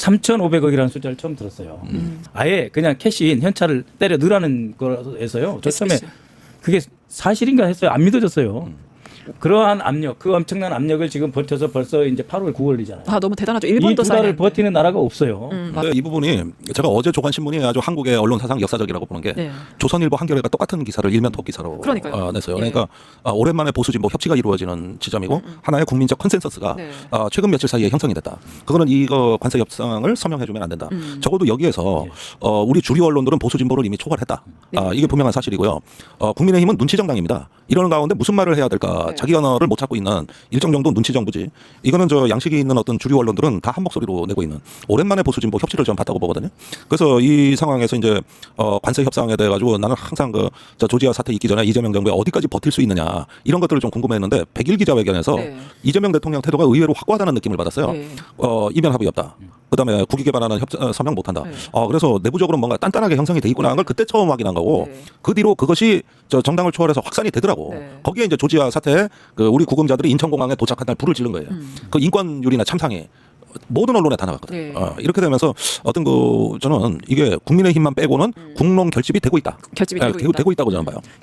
3,500억이라는 숫자를 처음 들었어요. 아예 그냥 캐시인 현찰을 때려 넣으라는 거에서요. 저 처음에 그게 사실인가 했어요. 안 믿어졌어요. 그러한 압력, 그 엄청난 압력을 지금 버텨서 벌써 이제 8월 9월이잖아요. 아 너무 대단하죠. 이 일본도 두 달을 사인했는데. 버티는 나라가 없어요. 음, 근데 이 부분이 제가 어제 조간 신문이 아주 한국의 언론 사상 역사적이라고 보는 게 네. 조선일보 한겨레가 똑같은 기사를 일면 톱 기사로 그러니까요. 어, 냈어요. 예. 그러니까 아, 오랜만에 보수 진보 협치가 이루어지는 지점이고 하나의 국민적 컨센서스가 네. 아, 최근 며칠 사이에 형성이 됐다. 그거는 이거 관세 협상을 서명해주면 안 된다. 음. 적어도 여기에서 어, 우리 주류 언론들은 보수 진보를 이미 초월했다. 네. 아, 이게 분명한 사실이고요. 어, 국민의힘은 눈치 정당입니다. 이러는 가운데 무슨 말을 해야 될까? 네. 자기 언어를 못 찾고 있는 일정 정도 눈치 정부지. 이거는 저 양식이 있는 어떤 주류 언론들은 다 한 목소리로 내고 있는 오랜만에 보수 진보 협치를 좀 봤다고 보거든요. 그래서 이 상황에서 이제 어, 관세 협상에 대해 가지고 나는 항상 그 저 조지아 사태 있기 전에 이재명 정부에 어디까지 버틸 수 있느냐 이런 것들을 좀 궁금했는데 백일 기자회견에서 네. 이재명 대통령 태도가 의외로 확고하다는 느낌을 받았어요. 네. 어, 이면 합의 없다. 그다음에 국익 개발하는 협 어, 서명 못한다. 네. 어, 그래서 내부적으로 뭔가 단단하게 형성이 돼 있구나 하는 걸 그때 처음 확인한 거고 네. 그 뒤로 그것이 저 정당을 초월해서 확산이 되더라고. 네. 거기에 이제 조지아 사태 그 우리 구금자들이 인천공항에 도착한 날 불을 지른 거예요. 음. 그 인권유리나 참상이 모든 언론에 다 나갔거든. 네. 요 어, 이렇게 되면서 어떤 그 저는 이게 국민의힘만 빼고는 국론 결집이 되고 있다. 결집이 예, 되고. 되고 있다고 저는 봐요.